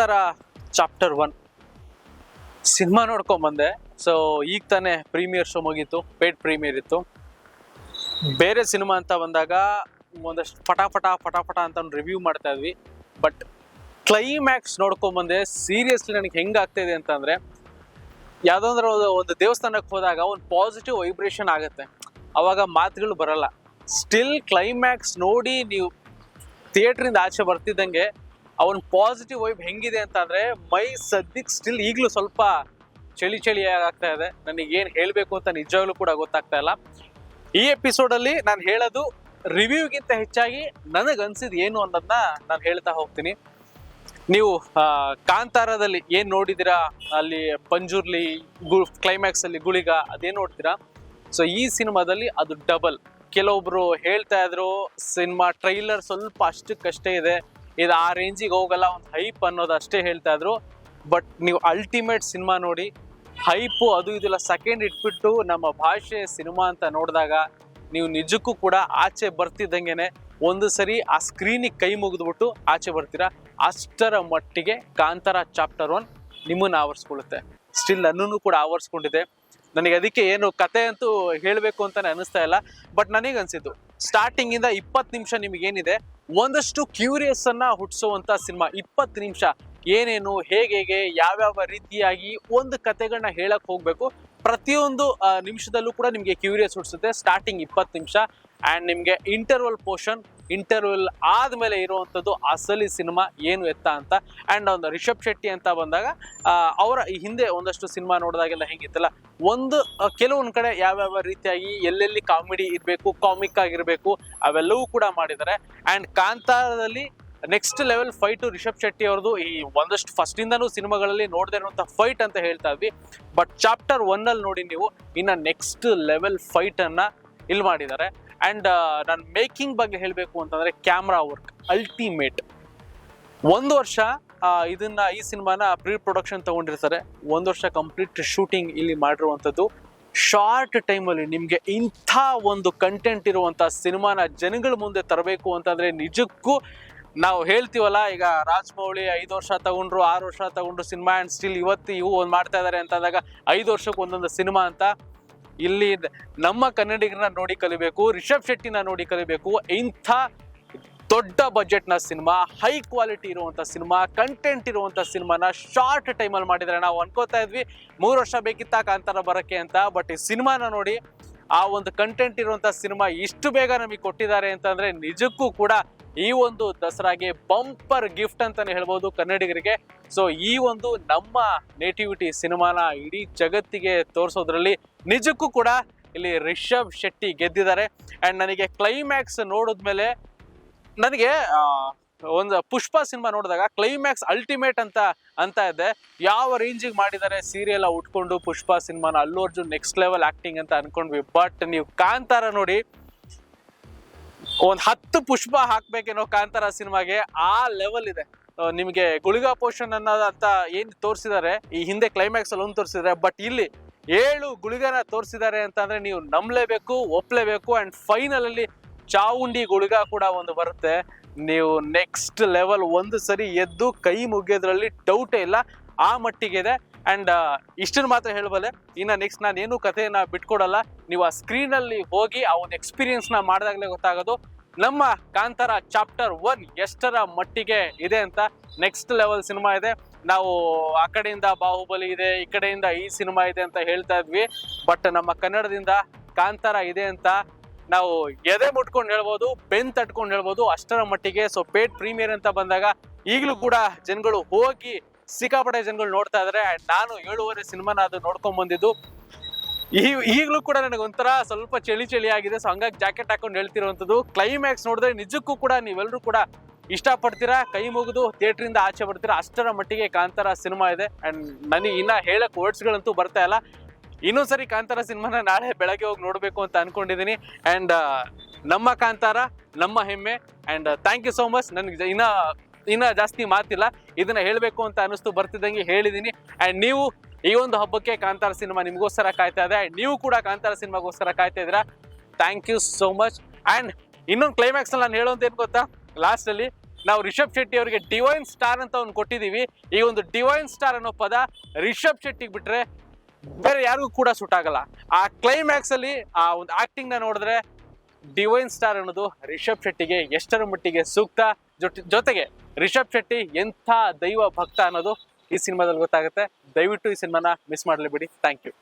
Kantara chapter one. Cinema ನೋಡ್ಕೊಂಡ್ ಬಂದೆ. So ಈಗ ತಾನೇ ಪ್ರೀಮಿಯರ್ ಶೋ ಮುಗೀತು ಪೇಡ್ ಪ್ರೀಮಿಯರ್ ಇತ್ತು. ಬೇರೆ ಸಿನಿಮಾ ಅಂತ ಬಂದಾಗ ಒಂದಷ್ಟು ಪಟಾಪಟ ಪಟಾಪಟ ಪಟ ಪಟ ಅಂತ ರಿವ್ಯೂ ಮಾಡ್ತಾ ಇದ್ವಿ. ಬಟ್ ಕ್ಲೈಮ್ಯಾಕ್ಸ್ ನೋಡ್ಕೊಂಡ್ ಬಂದೆ. ಸೀರಿಯಸ್ಲಿ ನನಗೆ ಹೆಂಗಾಗ್ತಾ ಇದೆ ಅಂತಂದ್ರೆ, ಯಾವ್ದಾದ್ರು ಒಂದು ದೇವಸ್ಥಾನಕ್ಕೆ ಹೋದಾಗ ಒಂದು ಪಾಸಿಟಿವ್ ವೈಬ್ರೇಷನ್ ಆಗುತ್ತೆ. ಅವಾಗ ಮಾತುಗಳು ಬರಲ್ಲ. ಸ್ಟಿಲ್ ಕ್ಲೈಮ್ಯಾಕ್ಸ್ ನೋಡಿ ನೀವು ಥಿಯೇಟ್ರಿಂದ ಆಚೆ ಬರ್ತಿದ್ದಂಗೆ ಅವನ್ ಪಾಸಿಟಿವ್ ವೈಬ್ ಹೆಂಗಿದೆ ಅಂತಂದ್ರೆ ಮೈ ಸದ್ಯಕ್ಕೆ ಸ್ಟಿಲ್ ಈಗಲೂ ಸ್ವಲ್ಪ ಚಳಿ ಚಳಿ ಆಗ್ತಾ ಇದೆ. ನನಗೆ ಏನು ಹೇಳಬೇಕು ಅಂತ ನಿಜವಾಗ್ಲೂ ಕೂಡ ಗೊತ್ತಾಗ್ತಾ ಇಲ್ಲ. ಈ ಎಪಿಸೋಡಲ್ಲಿ ನಾನು ಹೇಳೋದು ರಿವ್ಯೂಗಿಂತ ಹೆಚ್ಚಾಗಿ ನನಗೆ ಅನ್ಸಿದ್ ಏನು ಅನ್ನೋದನ್ನ ನಾನು ಹೇಳ್ತಾ ಹೋಗ್ತೀನಿ. ನೀವು ಕಾಂತಾರದಲ್ಲಿ ಏನ್ ನೋಡಿದಿರಾ? ಅಲ್ಲಿ ಪಂಜುರ್ಲಿ ಕ್ಲೈಮ್ಯಾಕ್ಸ್ ಅಲ್ಲಿ ಗುಳಿಗ ಅದೇನ್ ನೋಡ್ತೀರಾ? ಸೊ ಈ ಸಿನಿಮಾದಲ್ಲಿ ಅದು ಡಬಲ್ ಕೆಲವೊಬ್ರು ಹೇಳ್ತಾ ಇದ್ರು, ಸಿನಿಮಾ ಟ್ರೈಲರ್ ಸ್ವಲ್ಪ ಅಷ್ಟಕ್ಕಷ್ಟೇ ಇದೆ. ಇದು ಆ ರೇಂಜಿಗೆ ಹೋಗಲ್ಲ, ಒಂದು ಹೈಪ್ ಅನ್ನೋದು ಅಷ್ಟೇ ಹೇಳ್ತಾ ಇದ್ರು. ಬಟ್ ನೀವು ಅಲ್ಟಿಮೇಟ್ ಸಿನಿಮಾ ನೋಡಿ ಹೈಪು ಅದು ಇದೆಲ್ಲ ಸೆಕೆಂಡ್ ಇಟ್ಬಿಟ್ಟು ನಮ್ಮ ಭಾಷೆ ಸಿನಿಮಾ ಅಂತ ನೋಡಿದಾಗ ನೀವು ನಿಜಕ್ಕೂ ಕೂಡ ಆಚೆ ಬರ್ತಿದ್ದಂಗೆನೆ ಒಂದು ಸರಿ ಆ ಸ್ಕ್ರೀನಿಗೆ ಕೈ ಮುಗಿದ್ಬಿಟ್ಟು ಆಚೆ ಬರ್ತೀರಾ? ಅಷ್ಟರ ಮಟ್ಟಿಗೆ ಕಾಂತಾರ ಚಾಪ್ಟರ್ ಒನ್ ನಿಮ್ಮನ್ನು ಆವರಿಸ್ಕೊಳ್ಳುತ್ತೆ. ಸ್ಟಿಲ್ ನನ್ನನ್ನು ಕೂಡ ಆವರಿಸ್ಕೊಂಡಿದೆ. ನನಗೆ ಅದಕ್ಕೆ ಏನು ಕತೆ ಅಂತೂ ಹೇಳಬೇಕು ಅಂತಾನೆ ಅನಿಸ್ತಾ ಇಲ್ಲ. ಬಟ್ ನನಗೆ ಅನಿಸಿತು ಸ್ಟಾರ್ಟಿಂಗ್ ಇಂದ ಇಪ್ಪತ್ತು ನಿಮಿಷ ನಿಮಗೇನಿದೆ, ಒಂದಷ್ಟು ಕ್ಯೂರಿಯಸ್ ಅನ್ನ ಹುಟ್ಟಿಸುವಂತ ಸಿನಿಮಾ. ಇಪ್ಪತ್ತು ನಿಮಿಷ ಏನೇನು ಹೇಗೆ ಹೇಗೆ ಯಾವ್ಯಾವ ರೀತಿಯಾಗಿ ಒಂದು ಕತೆಗಳನ್ನ ಹೇಳಕ್ ಹೋಗ್ಬೇಕು. ಪ್ರತಿಯೊಂದು ನಿಮಿಷದಲ್ಲೂ ಕೂಡ ನಿಮಗೆ ಕ್ಯೂರಿಯಸ್ ಹುಟ್ಟಿಸುತ್ತೆ. ಸ್ಟಾರ್ಟಿಂಗ್ ಇಪ್ಪತ್ತು ನಿಮಿಷ ಆ್ಯಂಡ್ ನಿಮಗೆ ಇಂಟರ್ವಲ್ ಪೋರ್ಷನ್ ಇಂಟರ್ವಲ್ ಆದಮೇಲೆ ಇರುವಂಥದ್ದು ಅಸಲಿ ಸಿನಿಮಾ ಏನು ಎತ್ತ ಅಂತ ಆ್ಯಂಡ್ ಒಂದು ರಿಷಬ್ ಶೆಟ್ಟಿ ಅಂತ ಬಂದಾಗ ಅವರ ಈ ಹಿಂದೆ ಒಂದಷ್ಟು ಸಿನಿಮಾ ನೋಡಿದಾಗೆಲ್ಲ ಹೆಂಗಿತ್ತಲ್ಲ, ಒಂದು ಕೆಲವೊಂದು ಕೆಲವೊಂದ್ ಕಡೆ ಯಾವ್ಯಾವ ರೀತಿಯಾಗಿ ಎಲ್ಲೆಲ್ಲಿ ಕಾಮಿಡಿ ಇರಬೇಕು ಕಾಮಿಕ್ ಆಗಿರಬೇಕು, ಅವೆಲ್ಲವೂ ಕೂಡ ಮಾಡಿದ್ದಾರೆ. And ಕಾಂತಾರದಲ್ಲಿ next level fight Rishab Shetty ಅವ್ರದ್ದು ಈ ಒಂದಷ್ಟು ಫಸ್ಟ್ ಇಂದಾನು ಸಿನಿಮಾಗಳಲ್ಲಿ ನೋಡದೆ ಇರುವಂತಹ ಫೈಟ್ ಅಂತ ಹೇಳ್ತಾ ಇದ್ವಿ. ಬಟ್ ಚಾಪ್ಟರ್ ಒನ್ ಅಲ್ಲಿ ನೋಡಿ ನೀವು ಇನ್ನ ನೆಕ್ಸ್ಟ್ ಲೆವೆಲ್ ಫೈಟ್ ಅನ್ನ ಇಲ್ಲಿ ಮಾಡಿದ್ದಾರೆ. ಅಂಡ್ ನಾನು ಮೇಕಿಂಗ್ ಬಗ್ಗೆ ಹೇಳಬೇಕು ಅಂತಂದ್ರೆ ಕ್ಯಾಮ್ರಾ ವರ್ಕ್ ಅಲ್ಟಿಮೇಟ್ ಒಂದು ವರ್ಷ ಇದನ್ನ ಈ ಸಿನಿಮಾನ ಪ್ರೀ ಪ್ರೊಡಕ್ಷನ್ ತಗೊಂಡಿರ್ತಾರೆ. ಒಂದು ವರ್ಷ ಕಂಪ್ಲೀಟ್ ಶೂಟಿಂಗ್ ಇಲ್ಲಿ ಮಾಡಿರುವಂಥದ್ದು. ಶಾರ್ಟ್ ಟೈಮಲ್ಲಿ ನಿಮಗೆ ಇಂಥ ಒಂದು ಕಂಟೆಂಟ್ ಇರುವಂಥ ಸಿನಿಮಾನ ಜನಗಳ ಮುಂದೆ ತರಬೇಕು ಅಂತಂದ್ರೆ ನಿಜಕ್ಕೂ ನಾವು ಹೇಳ್ತೀವಲ್ಲ, ಈಗ ರಾಜ್ಮೌಳಿ ಐದು ವರ್ಷ ತಗೊಂಡ್ರು, ಆರು ವರ್ಷ ತಗೊಂಡ್ರು ಸಿನಿಮಾ ಆ್ಯಂಡ್ ಸ್ಟಿಲ್ ಇವತ್ತು ಇವು ಒಂದು ಮಾಡ್ತಾ ಇದ್ದಾರೆ ಅಂತಂದಾಗ ಐದು ವರ್ಷಕ್ಕೆ ಒಂದೊಂದು ಸಿನಿಮಾ ಅಂತ ಇಲ್ಲಿ ನಮ್ಮ ಕನ್ನಡಿಗರನ್ನ ನೋಡಿ ಕಲಿಬೇಕು, ರಿಷಬ್ ಶೆಟ್ಟಿನ ನೋಡಿ ಕಲಿಬೇಕು. ಇಂಥ ದೊಡ್ಡ ಬಜೆಟ್ನ ಸಿನಿಮಾ ಹೈ ಕ್ವಾಲಿಟಿ ಇರುವಂಥ ಸಿನಿಮಾ ಕಂಟೆಂಟ್ ಇರುವಂಥ ಸಿನಿಮಾನ ಶಾರ್ಟ್ ಟೈಮಲ್ಲಿ ಮಾಡಿದ್ದಾರೆ ನಾವು ಅನ್ಕೋತಾ ಇದ್ವಿ, ಮೂರು ವರ್ಷ ಬೇಕಿತ್ತ ಕಾಂತಾರ ಬರೋಕ್ಕೆ ಅಂತ ಬಟ್ ಈ ಸಿನಿಮಾನ ನೋಡಿ ಆ ಒಂದು ಕಂಟೆಂಟ್ ಇರುವಂಥ ಸಿನಿಮಾ ಇಷ್ಟು ಬೇಗ ನಮಗೆ ಕೊಟ್ಟಿದ್ದಾರೆ ಅಂತಂದ್ರೆ ನಿಜಕ್ಕೂ ಕೂಡ ಈ ಒಂದು ದಸರಾಗೆ ಬಂಪರ್ ಗಿಫ್ಟ್ ಅಂತಾನೆ ಹೇಳ್ಬೋದು ಕನ್ನಡಿಗರಿಗೆ. ಸೊ ಈ ಒಂದು ನಮ್ಮ ನೇಟಿವಿಟಿ ಸಿನಿಮಾನ ಇಡೀ ಜಗತ್ತಿಗೆ ತೋರಿಸೋದ್ರಲ್ಲಿ ನಿಜಕ್ಕೂ ಕೂಡ ಇಲ್ಲಿ ರಿಷಬ್ ಶೆಟ್ಟಿ ಗೆದ್ದಿದ್ದಾರೆ. ಅಂಡ್ ನನಗೆ ಕ್ಲೈಮ್ಯಾಕ್ಸ್ ನೋಡಿದ್ಮೇಲೆ ನನಗೆ ಒಂದು ಪುಷ್ಪ ಸಿನಿಮಾ ನೋಡಿದಾಗ ಕ್ಲೈಮ್ಯಾಕ್ಸ್ ಅಲ್ಟಿಮೇಟ್ ಅಂತ ಅಂತ ಇದೆ. ಯಾವ ರೇಂಜಿಗೆ ಮಾಡಿದ್ದಾರೆ ಸೀರಿಯಲ್ ಉಟ್ಕೊಂಡು ಪುಷ್ಪ ಸಿನಿಮಾನ? ಅಲ್ಲೂ ನೆಕ್ಸ್ಟ್ ಲೆವೆಲ್ ಆಕ್ಟಿಂಗ್ ಅಂತ ಅನ್ಕೊಂಡ್ವಿ. ಬಟ್ ನೀವು ಕಾಂತಾರ ನೋಡಿ ಒಂದ್ ಹತ್ತು ಪುಷ್ಪ ಹಾಕ್ಬೇಕೇನೋ ಕಾಂತಾರ ಸಿನಿಮಾಗೆ ಆ ಲೆವೆಲ್ ಇದೆ. ನಿಮಗೆ ಗುಳಿಗಾ ಪೋಷನ್ ಅನ್ನೋದ ಅಂತ ಏನ್ ತೋರಿಸಿದ್ದಾರೆ ಈ ಹಿಂದೆ ಕ್ಲೈಮ್ಯಾಕ್ಸ್ ಅಲ್ಲಿ ಒಂದು ತೋರಿಸಿದ್ದಾರೆ ಬಟ್ ಇಲ್ಲಿ ಏಳು ಗುಳಿಗನ ತೋರಿಸಿದ್ದಾರೆ ಅಂತಂದ್ರೆ ನೀವು ನಂಬಲೇಬೇಕು, ಒಪ್ಲೇಬೇಕು ಅಂಡ್ ಫೈನಲ್ ಅಲ್ಲಿ ಚಾವುಂಡಿ ಗುಳಿಗ ಕೂಡ ಒಂದು ಬರುತ್ತೆ. ನೀವು ನೆಕ್ಸ್ಟ್ ಲೆವೆಲ್ ಒಂದು ಸರಿ ಎದ್ದು ಕೈ ಮುಗಿಯೋದ್ರಲ್ಲಿ ಡೌಟೇ ಇಲ್ಲ, ಆ ಮಟ್ಟಿಗೆ ಇದೆ ಅಂಡ್ ಇಷ್ಟನ್ನು ಮಾತ್ರ ಹೇಳಬಲ್ಲೆ, ಇನ್ನು ನೆಕ್ಸ್ಟ್ ನಾನು ಏನು ಕಥೆಯನ್ನ ಬಿಟ್ಕೊಡಲ್ಲ, ನೀವು ಆ ಸ್ಕ್ರೀನ್ ಅಲ್ಲಿ ಹೋಗಿ ಆ ಒಂದು ಎಕ್ಸ್ಪೀರಿಯನ್ಸ್ನ ಮಾಡಿದಾಗಲೇ ಗೊತ್ತಾಗೋದು. ನಮ್ಮ ಕಾಂತಾರ ಚಾಪ್ಟರ್ ಒನ್ ಎಷ್ಟರ ಮಟ್ಟಿಗೆ ಇದೆ ಅಂತ ನೆಕ್ಸ್ಟ್ ಲೆವೆಲ್ ಸಿನಿಮಾ ಇದೆ. ನಾವು ಆ ಕಡೆಯಿಂದ ಬಾಹುಬಲಿ ಇದೆ, ಈ ಕಡೆಯಿಂದ ಈ ಸಿನಿಮಾ ಇದೆ ಅಂತ ಹೇಳ್ತಾ ಇದ್ವಿ. ಬಟ್ ನಮ್ಮ ಕನ್ನಡದಿಂದ ಕಾಂತಾರ ಇದೆ ಅಂತ ನಾವು ಎದೆ ಮುಟ್ಕೊಂಡು ಹೇಳ್ಬೋದು, ಬೆನ್ ತಟ್ಕೊಂಡು ಹೇಳ್ಬೋದು ಅಷ್ಟರ ಮಟ್ಟಿಗೆ. ಸೊ ಪೇಟ್ ಪ್ರೀಮಿಯರ್ ಅಂತ ಬಂದಾಗ ಈಗಲೂ ಕೂಡ ಜನಗಳು ಹೋಗಿ ಸಿಕ್ಕಾಪಟ್ಟೆ ಜನಗಳು ನೋಡ್ತಾ ಇದಾರೆ. ನಾನು ಏಳುವರೆ ಸಿನಿಮಾನ ಅದು ನೋಡ್ಕೊಂಡ್ ಬಂದಿದ್ದು. ಈ, ಈಗಲೂ ಕೂಡ ನನಗೆ ಒಂಥರ ಸ್ವಲ್ಪ ಚಳಿ ಚಳಿ ಆಗಿದೆ. ಸೊ ಹಂಗಾಗಿ ಜಾಕೆಟ್ ಹಾಕೊಂಡು ಹೇಳ್ತಿರುವಂಥದ್ದು ಕ್ಲೈಮ್ಯಾಕ್ಸ್ ನೋಡಿದ್ರೆ ನಿಜಕ್ಕೂ ಕೂಡ ನೀವೆಲ್ಲರೂ ಕೂಡ ಇಷ್ಟಪಡ್ತೀರಾ? ಕೈ ಮುಗಿದು ಥಿಯೇಟ್ರಿಂದ ಆಚೆ ಬರ್ತೀರಾ? ಅಷ್ಟರ ಮಟ್ಟಿಗೆ ಕಾಂತಾರ ಸಿನಿಮಾ ಇದೆ. ಆ್ಯಂಡ್ ನನಗೆ ಇನ್ನ ಹೇಳಕ್ಕೆ ವರ್ಡ್ಸ್ಗಳಂತೂ ಬರ್ತಾ ಇಲ್ಲ. ಇನ್ನೊಂದ್ಸರಿ ಕಾಂತಾರ ಸಿನಿಮಾನ ನಾಳೆ ಬೆಳಗ್ಗೆ ಹೋಗಿ ನೋಡಬೇಕು ಅಂತ ಅನ್ಕೊಂಡಿದ್ದೀನಿ ಆ್ಯಂಡ್ ನಮ್ಮ ಕಾಂತಾರ, ನಮ್ಮ ಹೆಮ್ಮೆ. And thank you so much ನನಗೆ ಇನ್ನ ಇನ್ನ ಜಾಸ್ತಿ ಮಾತಿಲ್ಲ. ಇದನ್ನ ಹೇಳಬೇಕು ಅಂತ ಅನಿಸ್ತು ಬರ್ತಿದ್ದಂಗೆ ಹೇಳಿದ್ದೀನಿ ಅಂಡ್ ನೀವು ಈ ಒಂದು ಹಬ್ಬಕ್ಕೆ ಕಾಂತಾರ ಸಿನಿಮಾ ನಿಮಗೋಸ್ಕರ ಕಾಯ್ತಾ ಇದೆ ಅಂಡ್ ನೀವು ಕೂಡ ಕಾಂತಾರ ಸಿನಿಮಾಗೋಸ್ಕರ ಕಾಯ್ತಾ ಇದ್ದೀರಾ? Thank you so much and ಇನ್ನೊಂದು ಕ್ಲೈಮ್ಯಾಕ್ಸ್ ನಾನು ಹೇಳೋದು ಏನು ಗೊತ್ತಾ? ಲಾಸ್ಟಲ್ಲಿ ನಾವು ರಿಷಬ್ ಶೆಟ್ಟಿ ಅವರಿಗೆ ಡಿವೈನ್ ಸ್ಟಾರ್ ಅಂತ ಒಂದು ಕೊಟ್ಟಿದ್ದೀವಿ ಈ ಒಂದು ಡಿವೈನ್ ಸ್ಟಾರ್ ಅನ್ನೋ ಪದ ರಿಷಬ್ ಶೆಟ್ಟಿಗೆ ಬಿಟ್ರೆ ಬೇರೆ ಯಾರಿಗೂ ಕೂಡ ಸುಟ್ಟಾಗಲ್ಲ ಆ ಕ್ಲೈಮ್ಯಾಕ್ಸ್ ಅಲ್ಲಿ ಆ ಒಂದು ಆಕ್ಟಿಂಗ್ ನೋಡಿದ್ರೆ ಡಿವೈನ್ ಸ್ಟಾರ್ ಅನ್ನೋದು ರಿಷಬ್ ಶೆಟ್ಟಿಗೆ ಎಷ್ಟರ ಮಟ್ಟಿಗೆ ಸೂಕ್ತ? ಜೊತೆ ಜೊತೆಗೆ ರಿಷಬ್ ಶೆಟ್ಟಿ ಎಂಥ ದೈವ ಭಕ್ತ ಅನ್ನೋದು ಈ ಸಿನಿಮಾದಲ್ಲಿ ಗೊತ್ತಾಗುತ್ತೆ. ದಯವಿಟ್ಟು ಈ ಸಿನಿಮಾನ ಮಿಸ್ ಮಾಡಲೇಬೇಡಿ ಥ್ಯಾಂಕ್ ಯು